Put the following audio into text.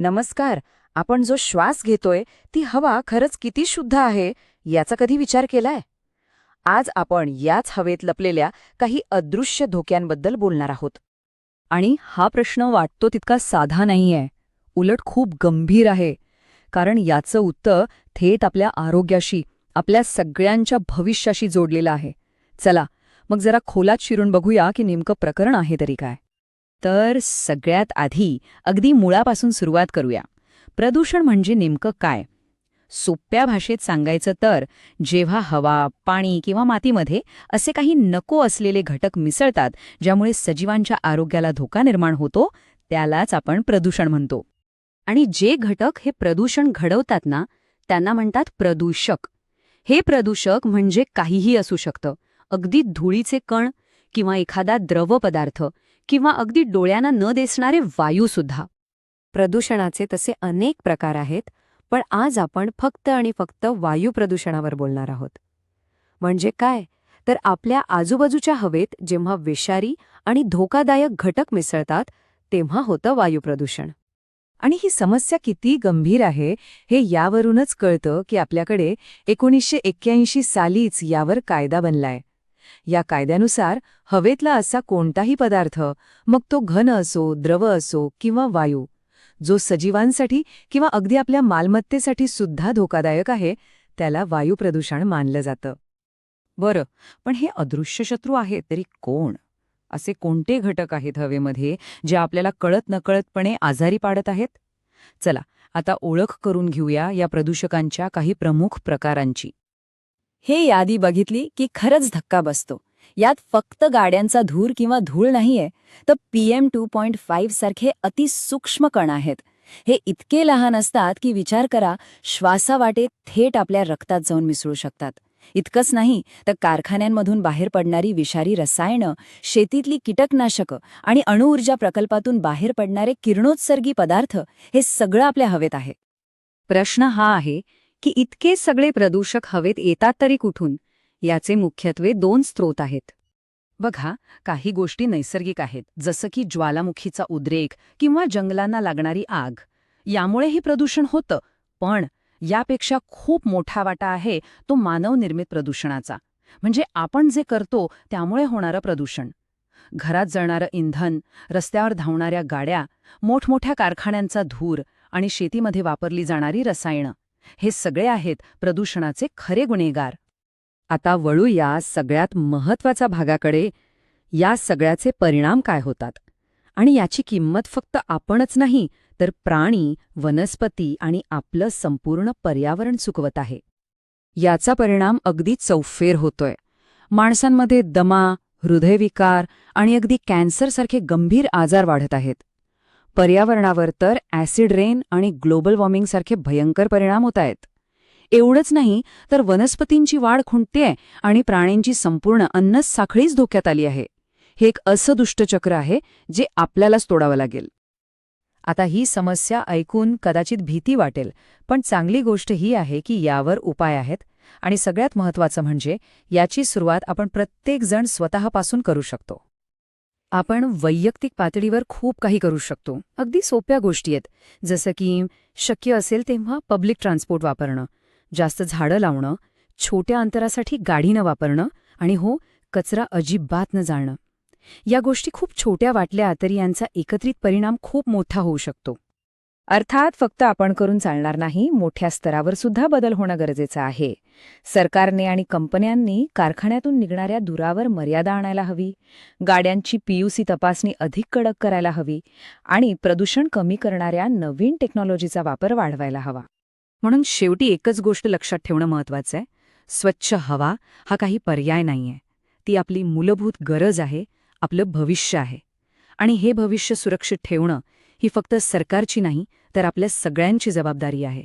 नमस्कार आपण जो श्वास घेतोय ती हवा खरंच किती शुद्ध आहे याचा कधी विचार केलाय? आज आपण याच हवेत लपलेल्या काही अदृश्य धोक्यांबद्दल बोलणार आहोत. आणि हा प्रश्न वाटतो तितका साधा नाहीये. उलट खूप गंभीर आहे. कारण याचं उत्तर थेट आपल्या आरोग्याशी आपल्या सगळ्यांच्या भविष्याशी जोडलेलं आहे. चला मग जरा खोलात शिरून बघूया की नेमकं प्रकरण आहे तरी काय. तर सगळ्यात आधी अगदी मुळापासून सुरुवात करूया. प्रदूषण म्हणजे नेमकं काय? सोप्या भाषेत सांगायचं तर जेव्हा हवा पाणी किंवा मातीमध्ये असे काही नको असलेले घटक मिसळतात ज्यामुळे सजीवांच्या आरोग्याला धोका निर्माण होतो त्यालाच आपण प्रदूषण म्हणतो. आणि जे घटक हे प्रदूषण घडवतात ना त्यांना म्हणतात प्रदूषक. हे प्रदूषक म्हणजे काहीही असू शकतं. अगदी धुळीचे कण किंवा एखादा द्रव पदार्थ किंवा अगदी डोळ्यांना न दिसणारे वायूसुद्धा प्रदूषणाचे तसे अनेक प्रकार आहेत पण आज आपण फक्त आणि फक्त वायू प्रदूषणावर बोलणार आहोत. म्हणजे काय? तर आपल्या आजूबाजूच्या हवेत जेव्हा विषारी आणि धोकादायक घटक मिसळतात तेव्हा होतं वायू प्रदूषण. आणि ही समस्या किती गंभीर आहे हे यावरूनच कळतं की आपल्याकडे एकोणीसशे एक्क्याऐंशी सालीच यावर कायदा बनलाय. या कायद्यानुसार हवेतला असा कोणताही पदार्थ मग तो घन असो द्रव असो किंवा वायू जो सजीवांसाठी किंवा अगदी आपल्या मालमत्तेसाठी सुद्धा धोकादायक आहे त्याला वायू प्रदूषण मानलं जातं. बरं पण हे अदृश्य शत्रू आहेत तरी कोण? असे कोणते घटक आहेत हवेमध्ये जे आपल्याला कळत नकळतपणे आजारी पाडत आहेत? चला आता ओळख करून घेऊया या प्रदूषकांच्या काही प्रमुख प्रकारांची. हे यादी बघितली की खरंच धक्का बसतो. यात फक्त गाड्यांचा धूर किंवा धूळ नाहीये तर पीएम टू पॉइंट फाईव्ह सारखे अतिसूक्ष्म कण आहेत. हे इतके लहान असतात की विचार करा श्वासावाटे थेट आपल्या रक्तात जाऊन मिसळू शकतात. इतकंच नाही तर कारखान्यांमधून बाहेर पडणारी विषारी रसायनं शेतीतली कीटकनाशकं आणि अणुऊर्जा प्रकल्पातून बाहेर पडणारे किरणोत्सर्गी पदार्थ हे सगळं आपल्या हवेत आहे. प्रश्न हा आहे की इतके सगळे प्रदूषक हवेत येतात तरी कुठून? याचे मुख्यत्वे दोन स्रोत आहेत. बघा काही गोष्टी नैसर्गिक आहेत जसं की ज्वालामुखीचा उद्रेक किंवा जंगलांना लागणारी आग. यामुळे हे प्रदूषण होतं पण यापेक्षा खूप मोठा वाटा आहे तो मानवनिर्मित प्रदूषणाचा. म्हणजे आपण जे करतो त्यामुळे होणारं प्रदूषण. घरात जळणारं इंधन रस्त्यावर धावणाऱ्या गाड्या मोठमोठ्या कारखान्यांचा धूर आणि शेतीमध्ये वापरली जाणारी रसायनं. हे सगळे आहेत प्रदूषणाचे खरे गुन्हेगार. आता वळूया सगळ्यात महत्त्वाच्या भागाकडे. या सगळ्याचे परिणाम काय होतात? आणि याची किंमत फक्त आपणच नाही तर प्राणी वनस्पती आणि आपलं संपूर्ण पर्यावरण चुकवत आहे. याचा परिणाम अगदी चौफेर होतोय. माणसांमध्ये दमा हृदयविकार आणि अगदी कॅन्सरसारखे गंभीर आजार वाढत आहेत. पर्यावरणावर तर ॲसिड रेन आणि ग्लोबल वॉर्मिंगसारखे भयंकर परिणाम होत आहेत. एवढंच नाही तर वनस्पतींची वाढ खुंटतेय आणि प्राण्यांची संपूर्ण अन्नस साखळीच धोक्यात आली आहे. हे एक असं दुष्टचक्र आहे जे आपल्यालाच तोडावं लागेल. आता ही समस्या ऐकून कदाचित भीती वाटेल पण चांगली गोष्ट ही आहे की यावर उपाय आहेत आणि सगळ्यात महत्वाचं म्हणजे याची सुरुवात आपण प्रत्येकजण स्वतःपासून करू शकतो. आपण वैयक्तिक पातळीवर खूप काही करू शकतो. अगदी सोप्या गोष्टी आहेत. जसं की शक्य असेल तेव्हा पब्लिक ट्रान्सपोर्ट वापरणं जास्त झाडं लावणं छोट्या अंतरासाठी गाडीनं वापरणं आणि हो कचरा अजिबात न जाणं या गोष्टी खूप छोट्या वाटल्या तरी यांचा एकत्रित परिणाम खूप मोठा होऊ शकतो. अर्थात फक्त आपण करून चालणार नाही मोठ्या स्तरावर सुद्धा बदल होणं गरजेचं आहे. सरकारने आणि कंपन्यांनी कारखान्यातून निघणाऱ्या दुरावर मर्यादा आणायला हवी गाड्यांची पीयूसी तपासणी अधिक कडक करायला हवी आणि प्रदूषण कमी करणाऱ्या नवीन टेक्नॉलॉजीचा वापर वाढवायला हवा. म्हणून शेवटी एकच गोष्ट लक्षात ठेवणं महत्वाचं आहे. स्वच्छ हवा हा काही पर्याय नाहीये. ती आपली मूलभूत गरज आहे आपलं भविष्य आहे. आणि हे भविष्य सुरक्षित ठेवणं ही फक्त सरकारची नाही तर आपल्या सगळ्यांची जबाबदारी आहे.